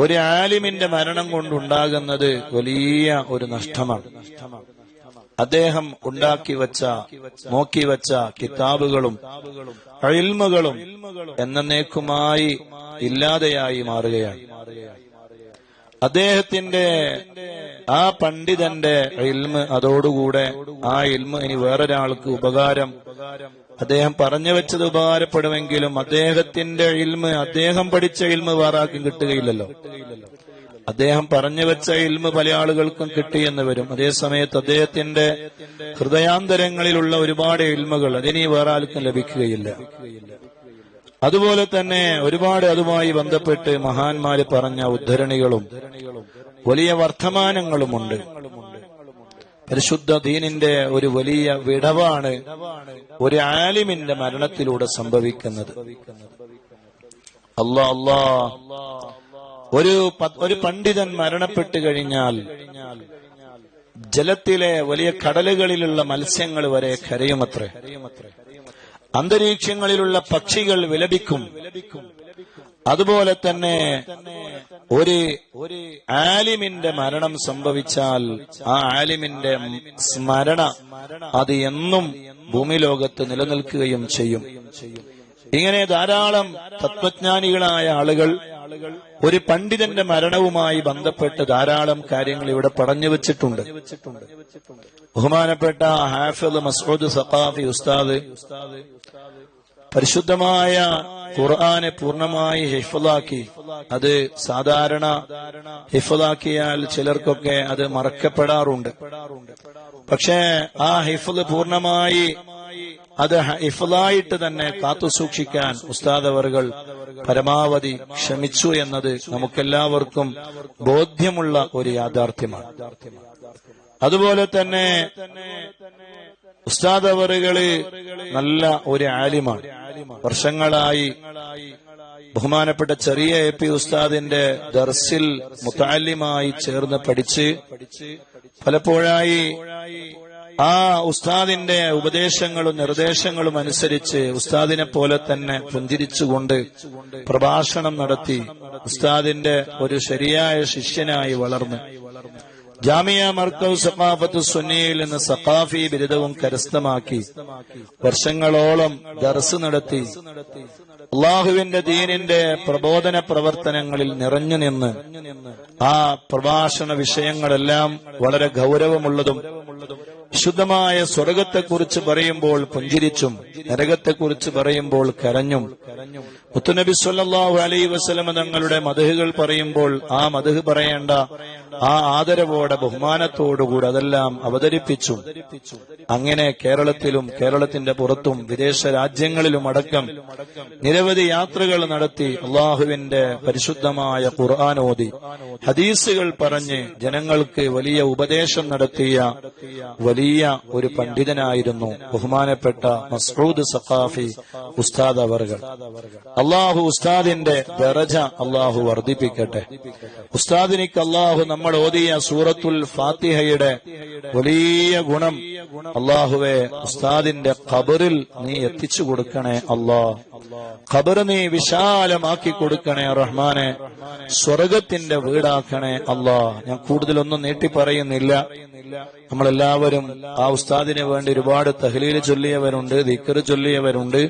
ഒരു ആലിമിന്റെ മരണം കൊണ്ടുണ്ടാകുന്നത് വലിയ ഒരു നഷ്ടമാണ്. അദ്ദേഹം ഉണ്ടാക്കി വച്ച നോക്കി വച്ച കിതാബുകളും ഇൽമുകളും എന്നേക്കുമായി ഇല്ലാതെയായി മാറുകയാണ്. അദ്ദേഹത്തിന്റെ ആ പണ്ഡിതന്റെ ഇൽമ് അതോടുകൂടെ ആ ഇൽമ് ഇനി വേറൊരാൾക്ക് ഉപകാരം. അദ്ദേഹം പറഞ്ഞു വെച്ചത് ഉപകാരപ്പെടുമെങ്കിലും അദ്ദേഹത്തിന്റെ ഇൽമ് അദ്ദേഹം പഠിച്ച ഇൽമ് വേറാക്കും കിട്ടുകയില്ലല്ലോ. അദ്ദേഹം പറഞ്ഞു വെച്ച ഇൽമ് പല ആളുകൾക്കും കിട്ടിയെന്ന് വരും. അതേസമയത്ത് അദ്ദേഹത്തിന്റെ ഹൃദയാന്തരങ്ങളിലുള്ള ഒരുപാട് ഇൽമുകൾ അതിനി വേറെ ആൾക്കും ലഭിക്കുകയില്ല. അതുപോലെ തന്നെ ഒരുപാട് അതുമായി ബന്ധപ്പെട്ട് മഹാന്മാര് പറഞ്ഞ ഉദ്ധരണികളും വലിയ വർത്തമാനങ്ങളുമുണ്ട്. പരിശുദ്ധ ദീനിന്റെ ഒരു വലിയ വിടവാണ് ഒരു ആലിമിന്റെ മരണത്തിലൂടെ സംഭവിക്കുന്നത്. അല്ലാ അല്ലാ ഒരു ഒരു പണ്ഡിതൻ മരണപ്പെട്ടു കഴിഞ്ഞാൽ ജലത്തിലെ വലിയ കടലുകളിലുള്ള മത്സ്യങ്ങൾ വരെ കരയുമത്രേ. അന്തരീക്ഷങ്ങളിലുള്ള പക്ഷികൾ വിലപിക്കും. അതുപോലെ തന്നെ ഒരു ആലിമിന്റെ മരണം സംഭവിച്ചാൽ ആ ആലിമിന്റെ സ്മരണ അത് എന്നും ഭൂമിലോകത്ത് നിലനിൽക്കുകയും ചെയ്യും. ഇങ്ങനെ ധാരാളം തത്വജ്ഞാനികളായ ആളുകൾ ഒരു പണ്ഡിതന്റെ മരണവുമായി ബന്ധപ്പെട്ട് ധാരാളം കാര്യങ്ങൾ ഇവിടെ പറഞ്ഞു വെച്ചിട്ടുണ്ട്. ബഹുമാനപ്പെട്ട ഹാഫിദ് മസൂദ് സഖാഫി ഉസ്താദ് പരിശുദ്ധമായ ഖുർആനെ പൂർണമായി ഹിഫലാക്കി അത് സാധാരണ ഹിഫലാക്കിയാൽ ചിലർക്കൊക്കെ അത് മറക്കപ്പെടാറുണ്ട്. പക്ഷേ ആ ഹിഫൽ പൂർണമായി അത് ഹിഫലായിട്ട് തന്നെ കാത്തു സൂക്ഷിക്കാൻ ഉസ്താദ് പരമാവധി ക്ഷമിച്ചു എന്നത് നമുക്കെല്ലാവർക്കും ബോധ്യമുള്ള ഒരു യാഥാർത്ഥ്യമാണ്. അതുപോലെ തന്നെ ഉസ്താദ് അവറുകൾ നല്ല ഒരു ആലിമാണ്. വർഷങ്ങളായി ബഹുമാനപ്പെട്ട ചെറിയ എ പി ഉസ്താദിന്റെ ദർസിൽ മുത്താലിമായി ചേർന്ന് പഠിച്ച് പലപ്പോഴായി ആ ഉസ്താദിന്റെ ഉപദേശങ്ങളും നിർദ്ദേശങ്ങളും അനുസരിച്ച് ഉസ്താദിനെ പോലെ തന്നെ പുഞ്ചിരിച്ചുകൊണ്ട് പ്രഭാഷണം നടത്തി ഉസ്താദിന്റെ ഒരു ശരിയായ ശിഷ്യനായി വളർന്നു. ജാമിയ മർക്കവ് സഖാഫത്ത് സുന്നിയിൽ നിന്ന് സഖാഫി ബിരുദവും കരസ്ഥമാക്കി വർഷങ്ങളോളം ദർസ് നടത്തി അള്ളാഹുവിന്റെ ദീനിന്റെ പ്രബോധന പ്രവർത്തനങ്ങളിൽ നിറഞ്ഞു നിന്ന് ആ പ്രഭാഷണ വിഷയങ്ങളെല്ലാം വളരെ ഗൗരവമുള്ളതും വിശുദ്ധമായ സ്വർഗത്തെക്കുറിച്ച് പറയുമ്പോൾ പുഞ്ചിരിച്ചും നരകത്തെക്കുറിച്ച് പറയുമ്പോൾ കരഞ്ഞും. മുത്തുനബി സല്ലാഹു അലൈ വസ്ലമ തങ്ങളുടെ മധുഹുകൾ പറയുമ്പോൾ ആ മതഹ് പറയേണ്ട ആ ആദരവോടെ ബഹുമാനത്തോടുകൂടി അതെല്ലാം അവതരിപ്പിച്ചു അങ്ങനെ കേരളത്തിലും കേരളത്തിന്റെ പുറത്തും വിദേശ രാജ്യങ്ങളിലും അടക്കം നിരവധി യാത്രകൾ നടത്തി അള്ളാഹുവിന്റെ പരിശുദ്ധമായ ഖുർആാനോദി ഹദീസുകൾ പറഞ്ഞ് ജനങ്ങൾക്ക് വലിയ ഉപദേശം നടത്തിയ വലിയ ഒരു പണ്ഡിതനായിരുന്നു ബഹുമാനപ്പെട്ട മസ്ഊദ് സഖാഫി ഉസ്താദ് അവർകൾ. അള്ളാഹു ഉസ്താദിന്റെ ദറജ അള്ളാഹു വർദ്ധിപ്പിക്കട്ടെ. ഉസ്താദിനിക്ക് അള്ളാഹു നമ്മൾ ഓതിയ സൂറത്തുൽ ഫാത്തിഹയുടെ വലിയ ഗുണം അള്ളാഹുവെ ഉസ്താദിന്റെ ഖബറിൽ നീ എത്തിച്ചു കൊടുക്കണേ അള്ളാ. ഖബർ നീ വിശാലമാക്കി കൊടുക്കണേ റഹ്മാനെ. സ്വർഗത്തിന്റെ വീടാക്കണേ അള്ളാ. ഞാൻ കൂടുതലൊന്നും നീട്ടി പറയുന്നില്ല നമ്മളെല്ലാവരും ആ ഉസ്താദിന് വേണ്ടി ഒരുപാട് തഹ്ലീൽ ചൊല്ലിയവരുണ്ട് ദിക്കറ് ചൊല്ലിയവരുണ്ട്.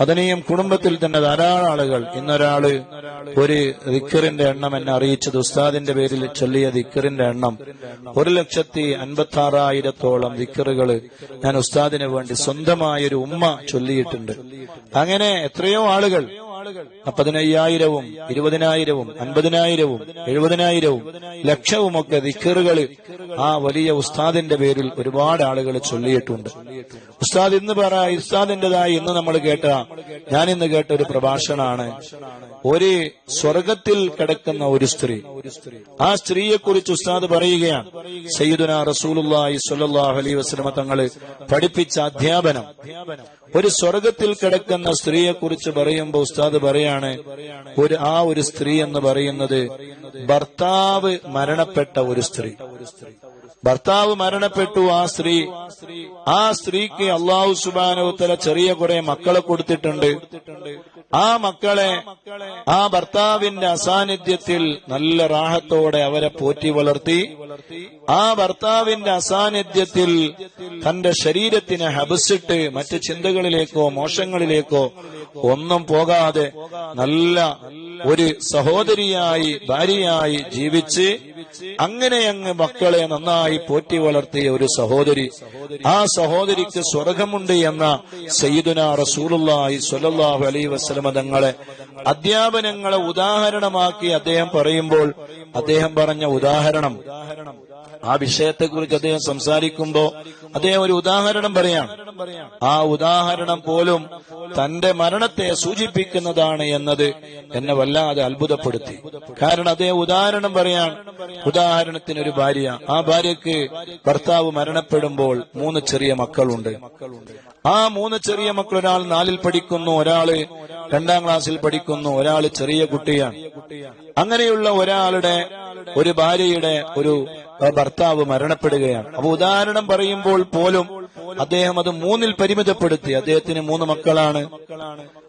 അതിനെയും കുടുംബത്തിൽ തന്നെ ധാരാളം ആളുകൾ. ഇന്നൊരാൾ ഒരു ദിക്കറിന്റെ എണ്ണം എന്നെ അറിയിച്ചത്. ഉസ്താദിന്റെ പേരിൽ ചൊല്ലിയ ദിക്കറിന്റെ എണ്ണം ഒരു ലക്ഷത്തി അൻപത്തി ആറായിരത്തോളം ദിക്കറുകൾ ഞാൻ ഉസ്താദിന് വേണ്ടി സ്വന്തമായ ഒരു ഉമ്മ ചൊല്ലിയിട്ടുണ്ട്. അങ്ങനെ എത്രയോ ആളുകൾ പതിനയ്യായിരവും ഇരുപതിനായിരവും അൻപതിനായിരവും എഴുപതിനായിരവും ലക്ഷവുമൊക്കെ ദിക്കറുകൾ ആ വലിയ ഉസ്താദിന്റെ പേരിൽ ഒരുപാട് ആളുകൾ ചൊല്ലിയിട്ടുണ്ട്. ഉസ്താദ് ഇന്ന് പറ ഉസ്താദിന്റേതായി ഇന്ന് നമ്മൾ കേട്ട ഞാൻ ഇന്ന് കേട്ട ഒരു പ്രഭാഷണമാണ്. ഒരു സ്വർഗത്തിൽ കിടക്കുന്ന ഒരു സ്ത്രീ. ആ സ്ത്രീയെ കുറിച്ച് ഉസ്താദ് പറയുകയാണ്. സയ്യിദുന റസൂലുള്ളാഹി സ്വല്ലല്ലാഹു അലൈഹി വസല്ലമ തങ്ങൾ പഠിപ്പിച്ച അധ്യാപനം. ഒരു സ്വർഗത്തിൽ കിടക്കുന്ന സ്ത്രീയെ കുറിച്ച് പറയുമ്പോൾ ഉസ്താദ് പറയാണ് ഒരു ആ ഒരു സ്ത്രീ എന്ന് പറയുന്നത് ഭർത്താവ് മരണപ്പെട്ട ഒരു സ്ത്രീ. ഭർത്താവ് മരണപ്പെട്ടു. ആ സ്ത്രീ ആ സ്ത്രീക്ക് അള്ളാഹു സുബാനോത്തല ചെറിയ കുറെ മക്കളെ കൊടുത്തിട്ടുണ്ട്. ആ മക്കളെ ആ ഭർത്താവിന്റെ അസാന്നിധ്യത്തിൽ നല്ല റാഹത്തോടെ അവരെ പോറ്റി വളർത്തി. ആ ഭർത്താവിന്റെ അസാന്നിധ്യത്തിൽ തന്റെ ശരീരത്തിനെ ഹബസിട്ട് മറ്റ് ചിന്തകളിലേക്കോ മോശങ്ങളിലേക്കോ ഒന്നും പോകാതെ നല്ല ഒരു സഹോദരിയായി ഭാര്യയായി ജീവിച്ച് അങ്ങനെ അങ്ങ് മക്കളെ നന്നായി പോറ്റി വളർത്തിയ ഒരു സഹോദരി ആ സഹോദരിക്ക് സ്വർഗമുണ്ട് എന്ന സയ്യിദുന റസൂലുള്ളാഹി സ്വല്ലല്ലാഹു അലൈഹി വസല്ലം തങ്ങളെ അധ്യാപനങ്ങളെ ഉദാഹരണമാക്കി അദ്ദേഹം പറയുമ്പോൾ അദ്ദേഹം പറഞ്ഞ ഉദാഹരണം ആ വിഷയത്തെക്കുറിച്ച് അദ്ദേഹം സംസാരിക്കുമ്പോ അദ്ദേഹം ഒരു ഉദാഹരണം പറയാം. ആ ഉദാഹരണം പോലും തന്റെ മരണത്തെ സൂചിപ്പിക്കുന്നതാണ് എന്നത് എന്നെ വല്ലാതെ അത്ഭുതപ്പെടുത്തി. കാരണം അദ്ദേഹം ഉദാഹരണം പറയാൻ ഉദാഹരണത്തിന് ഒരു ഭാര്യ. ആ ഭാര്യക്ക് ഭർത്താവ് മരണപ്പെടുമ്പോൾ മൂന്ന് ചെറിയ മക്കളുണ്ട്. ആ മൂന്ന് ചെറിയ മക്കൾ ഒരാൾ നാലിൽ പഠിക്കുന്നു ഒരാൾ രണ്ടാം ക്ലാസ്സിൽ പഠിക്കുന്നു ഒരാൾ ചെറിയ കുട്ടിയാണ്. അങ്ങനെയുള്ള ഒരാളുടെ ഒരു ഭാര്യയുടെ ഒരു ഭർത്താവ് മരണപ്പെടുകയാണ്. അപ്പൊ ഉദാഹരണം പറയുമ്പോൾ പോലും അദ്ദേഹം അത് മൂന്നിൽ പരിമിതപ്പെടുത്തി. അദ്ദേഹത്തിന് മൂന്ന് മക്കളാണ്.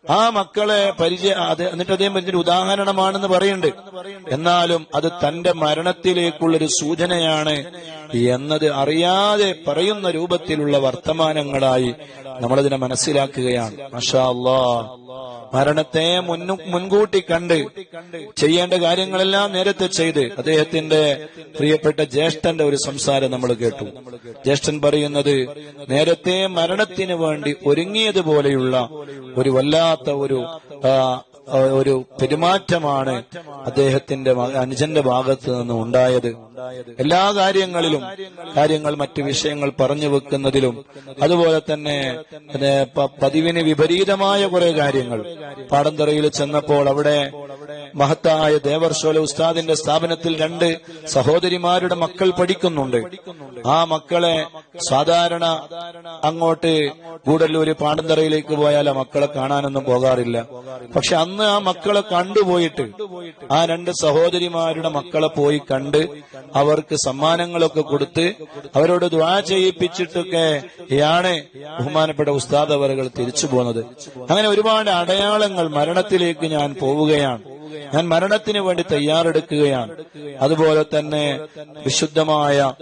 ആ മക്കളെ പരിചയ എന്നിട്ട് അദ്ദേഹം പറഞ്ഞൊരു ഉദാഹരണമാണെന്ന് പറയുന്നുണ്ട്. എന്നാലും അത് തന്റെ മരണത്തിലേക്കുള്ളൊരു സൂചനയാണ് എന്നത് അറിയാതെ പറയുന്ന രൂപത്തിലുള്ള വർത്തമാനങ്ങളായി നമ്മളതിനെ മനസ്സിലാക്കുകയാണ്. മഷാ മരണത്തെ മുൻകൂട്ടി കണ്ട് ചെയ്യേണ്ട കാര്യങ്ങളെല്ലാം നേരത്തെ ചെയ്ത് അദ്ദേഹത്തിന്റെ പ്രിയപ്പെട്ട ജ്യേഷ്ഠന്റെ ഒരു സംസാരം നമ്മൾ കേട്ടു. ജ്യേഷ്ഠൻ പറയുന്നത് നേരത്തെ മരണത്തിന് വേണ്ടി ഒരുങ്ങിയതുപോലെയുള്ള ഒരു വല്ലാത്ത ഒരു ഒരു പെരുമാറ്റമാണ് അദ്ദേഹത്തിന്റെ അനുജന്റെ ഭാഗത്ത് നിന്ന് ഉണ്ടായത്. എല്ലാ കാര്യങ്ങളിലും കാര്യങ്ങൾ മറ്റു വിഷയങ്ങൾ പറഞ്ഞു വെക്കുന്നതിലും അതുപോലെ തന്നെ പതിവിന് വിപരീതമായ കുറെ കാര്യങ്ങൾ. പാടന്തറയിൽ ചെന്നപ്പോൾ അവിടെ മഹത്തായ ദേവർഷോല ഉസ്താദിന്റെ സ്ഥാപനത്തിൽ രണ്ട് സഹോദരിമാരുടെ മക്കൾ പഠിക്കുന്നുണ്ട്. ആ മക്കളെ സാധാരണ അങ്ങോട്ട് കൂടല്ലൂര് പാടന്തറയിലേക്ക് പോയാൽ ആ മക്കളെ കാണാനൊന്നും പോകാറില്ല. പക്ഷെ അന്ന് ആ മക്കളെ കണ്ടുപോയിട്ട് ആ രണ്ട് സഹോദരിമാരുടെ മക്കളെ പോയി കണ്ട് അവർക്ക് സമ്മാനങ്ങളൊക്കെ കൊടുത്ത് അവരോട് ദ്വാ ചെയ്യിപ്പിച്ചിട്ടൊക്കെ യാണ് ബഹുമാനപ്പെട്ട ഉസ്താദ് അവറുകൾ തിരിച്ചു പോകുന്നത് അങ്ങനെ ഒരുപാട് അടയാളങ്ങൾ മരണത്തിലേക്ക് ഞാൻ പോവുകയാണ്. ഞാൻ മരണത്തിന് വേണ്ടി തയ്യാറെടുക്കുകയാണ്. അതുപോലെ തന്നെ വിശുദ്ധമായ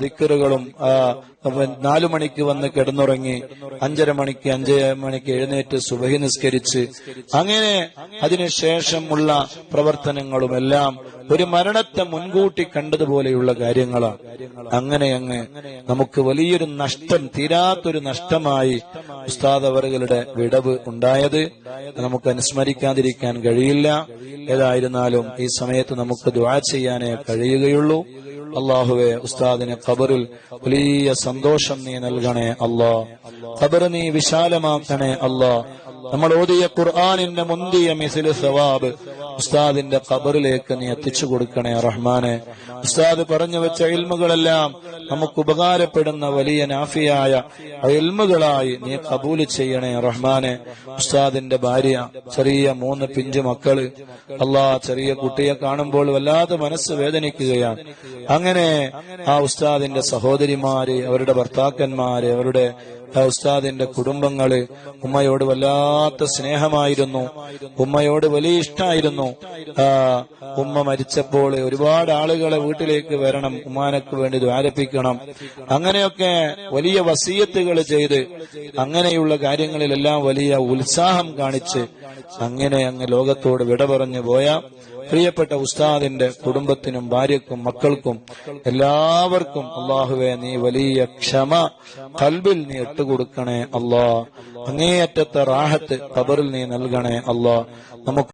ദിക്കറുകളും നാലു മണിക്ക് വന്ന് കിടന്നുറങ്ങി അഞ്ചര മണിക്ക് അഞ്ചര മണിക്ക് എഴുന്നേറ്റ് സുബഹി നിസ്കരിച്ച് അങ്ങനെ അതിനുശേഷമുള്ള പ്രവർത്തനങ്ങളും എല്ലാം ഒരു മരണത്തെ മുൻകൂട്ടി കണ്ടതുപോലെയുള്ള കാര്യങ്ങളാണ്. അങ്ങനെ അങ്ങ് നമുക്ക് വലിയൊരു നഷ്ടം തീരാത്തൊരു നഷ്ടമായി ഉസ്താദ് അവറുകളുടെ വിടവ് ഉണ്ടായത് നമുക്ക് അനുസ്മരിക്കാതിരിക്കാൻ കഴിയില്ല. ഏതായിരുന്നാലും ഈ സമയത്ത് നമുക്ക് ദുആ ചെയ്യാനേ കഴിയുകയുള്ളൂ. അള്ളാഹുവെ ഉസ്താദിന് ഖബറിൽ വലിയ സന്തോഷം നീ നൽകണേ അല്ലാ. ഖബർ നീ വിശാലമാക്കണേ അല്ലാ. നമ്മൾ ഓതിയ ഖുർആാനിന്റെ മുന്തിയ മിസിൽ സവാബ് ഉസ്താദിന്റെ ഖബറിലേക്ക് നീ എത്തിച്ചു കൊടുക്കണേ റഹ്മാനെ. ഉസ്താദ് പറഞ്ഞു വെച്ച ഇൽമുകളെല്ലാം നമുക്ക് ഉപകാരപ്പെടുന്ന വലിയ നാഫിയായ ഇൽമുകളായി നീ കബൂൽ ചെയ്യണേ റഹ്മാനെ. ഉസ്താദിന്റെ ഭാര്യ ചെറിയ മൂന്ന് പിഞ്ചു മക്കൾ. അള്ളാ ചെറിയ കുട്ടിയെ കാണുമ്പോൾ വല്ലാതെ മനസ്സ് വേദനിക്കുകയാണ്. അങ്ങനെ ആ ഉസ്താദിന്റെ സഹോദരിമാര് അവരുടെ ഭർത്താക്കന്മാര് അവരുടെ ഉസ്താദിന്റെ കുടുംബങ്ങൾ ഉമ്മയോട് വല്ലാത്ത സ്നേഹമായിരുന്നു. ഉമ്മയോട് വലിയ ഇഷ്ടമായിരുന്നു ഉമ്മ മരിച്ചപ്പോൾ ഒരുപാട് ആളുകളെ വീട്ടിലേക്ക് വരണം ഉമ്മാനക്ക് വേണ്ടി ദ്വാരപ്പിക്കണം അങ്ങനെയൊക്കെ വലിയ വസീയത്തുകൾ ചെയ്ത് അങ്ങനെയുള്ള കാര്യങ്ങളിലെല്ലാം വലിയ ഉത്സാഹം കാണിച്ച് അങ്ങനെ അങ്ങ് ലോകത്തോട് വിട പറഞ്ഞു പോയ പ്രിയപ്പെട്ട ഉസ്താദിന്റെ കുടുംബത്തിനും ഭാര്യക്കും മക്കൾക്കും എല്ലാവർക്കും അള്ളാഹുവെ നീ വലിയ ക്ഷമ കൽബിൽ നീ ഇട്ടുകൊടുക്കണേ അള്ളാ. അങ്ങേയറ്റത്തെ റാഹത്ത് ഖബറിൽ നീ നൽകണേ അള്ളാ. നമുക്ക്